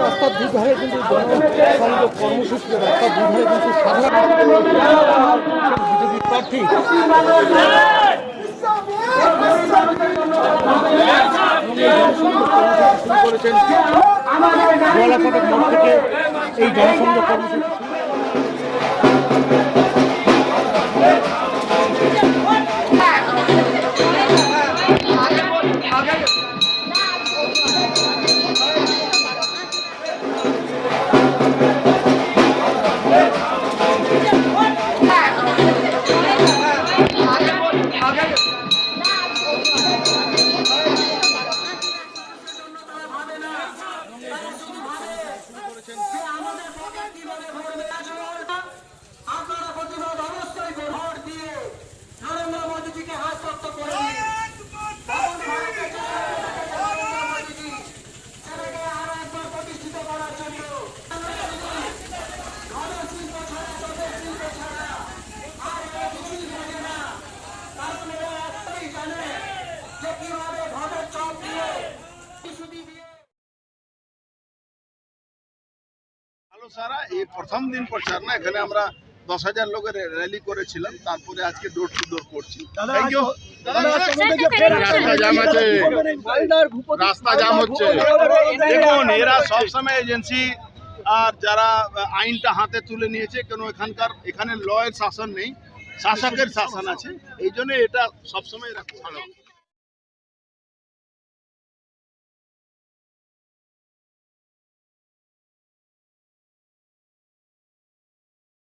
রাস্তার দুধারে কিন্তু জনসংযোগ কর্মসূচিতে রাস্তার দুধারে কিন্তু সাধারণ বিজেপি প্রার্থী করেছেন জলাপাটের মন থেকে এই জনসংযোগ কর্মসূচি। আপনারা সারা এই প্রথম দিন প্রচার না এখানে আমরা দশ হাজার লোকের র্যালি করেছিলাম তারপরে আজকে ডোর টু ডোর করছি। রাস্তা জাম হচ্ছে। দেখুন এরা সবসময় এজেন্সি আর যারা আইনটা হাতে তুলে নিয়েছে কেন এখানকার এখানে লয়ের শাসন নেই শাসকের শাসন আছে। এই জন্য এটা সবসময় এরা ভালো